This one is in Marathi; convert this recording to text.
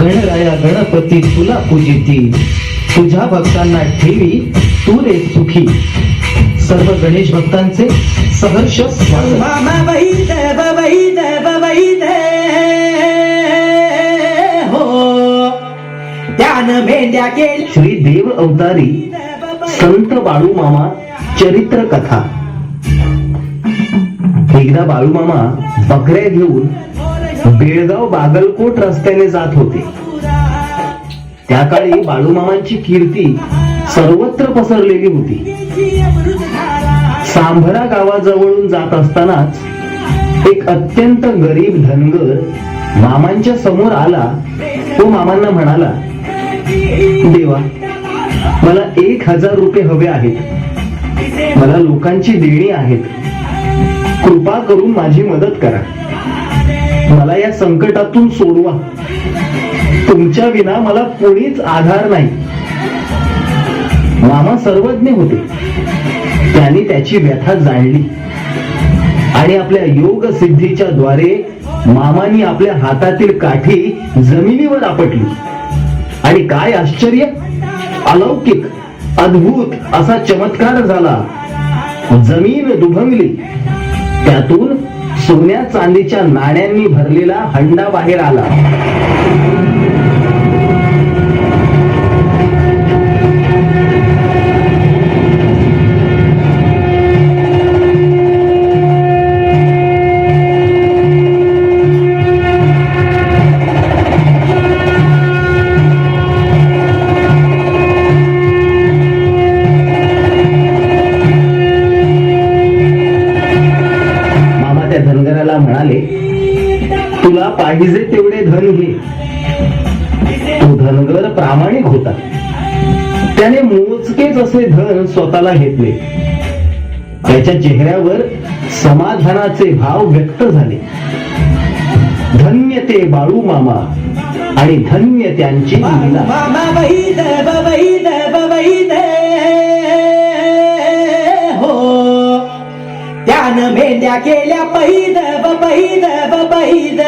गणराया गणपती तुला पूजिती. तुझ्या भक्तांना ठेवी तू रे सुखी. सर्व गणेश भक्तांचे सहर्ष हो. श्री देव अवतारी संत बाळू मामा चरित्र कथा. एकदा बाळू मामा बकऱ्या घेऊन बेळगाव बागलकोट रस्त्याने जात होते. त्या काळी बाळूमामांची कीर्ती सर्वत्र पसरलेली होती. सांभरा गावाजवळून जात असतानाच एक अत्यंत गरीब धनगर मामांच्या समोर आला. तो मामांना म्हणाला देवा मला एक हजार रुपये हवे आहेत. मला लोकांची देणी आहेत. कृपा करून माझी मदत करा. या संकटातून सोडवा. तुमच्या विना मला कोणीच आधार नाही. मामा सर्वज्ञ होते. त्यांनी त्याची व्यथा जाणली. आणि आपल्या योग सिद्धीच्या द्वारे मामानी आपल्या हातातील काठी जमिनीवर आपटली. आणि काय आश्चर्य! अलौकिक अद्भुत असा चमत्कार झाला. जमीन दुभंगली. त्यातून सोन्या चांदीच्या नाण्यांनी भरलेला हंडा बाहेर आला. त्या धनगराला म्हणाले तुला पाहिजे तेवढे धन घे. तो धनगर प्रामाणिक होता. त्याने मोजकेच असे धन स्वतःला घेतले. त्याच्या चेहऱ्यावर समाधानाचे भाव व्यक्त झाले. धन्य ते बाळू मामा आणि धन्य त्यांची त्यानं मेंढ्या केल्या पहिद पहिद पहिद